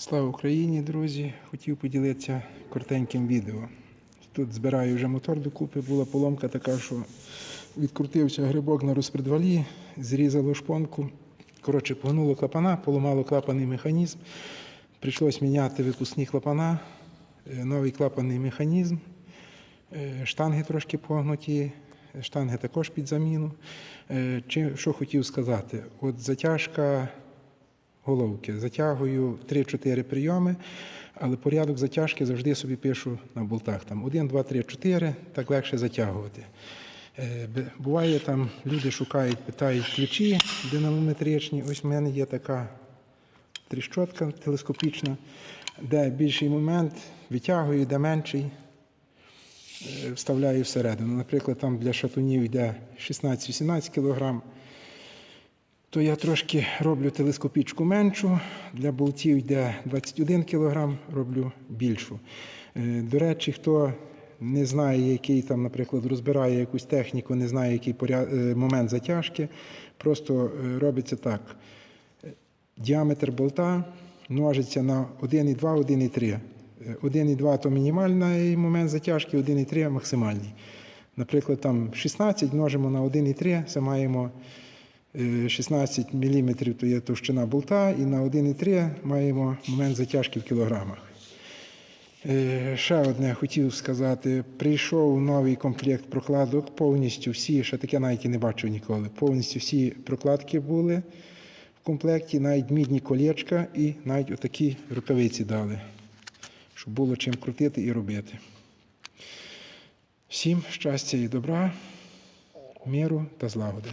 Слава Україні, друзі! Хотів поділитися коротеньким відео. Тут збираю вже мотор докупи. Була поломка така, що відкрутився грибок на розпредвалі, зрізало шпонку. Коротше, погнуло клапана, поламало клапанний механізм. Прийшлось міняти випускні клапана, е, новий клапанний механізм. Е, Штанги трошки погнуті, штанги також під заміну. Е, що хотів сказати? От затяжка головки. Затягую 3-4 прийоми, але порядок затяжки завжди собі пишу на болтах. Там 1, 2, 3, 4, так легше затягувати. Е, Буває там, люди шукають, питають ключі динамометричні. Ось в мене є така тріщотка телескопічна, де більший момент витягую, де менший е, вставляю всередину. Наприклад, там для шатунів йде 16-18 кг, то я трошки роблю телескопічку меншу, для болтів йде 21 кг, роблю більшу. Е, До речі, хто не знає, який там, наприклад, розбирає якусь техніку, не знає, який е, момент затяжки, просто е, робиться так. Діаметр болта множиться на 1,2, 1,3. Е, 1,2 то мінімальний момент затяжки, 1,3 максимальний. Наприклад, там 16 множимо на 1,3, це маємо 16 мм, то є товщина болта, і на 1,3 маємо момент затяжки в кілограмах. Е, Ще одне хотів сказати: прийшов новий комплект прокладок, повністю всі, ще таке навіть і не бачив ніколи. Повністю всі прокладки були в комплекті, навіть мідні колечка і навіть отакі рукавиці дали, щоб було чим крутити і робити. Всім щастя і добра, миру та злагоди.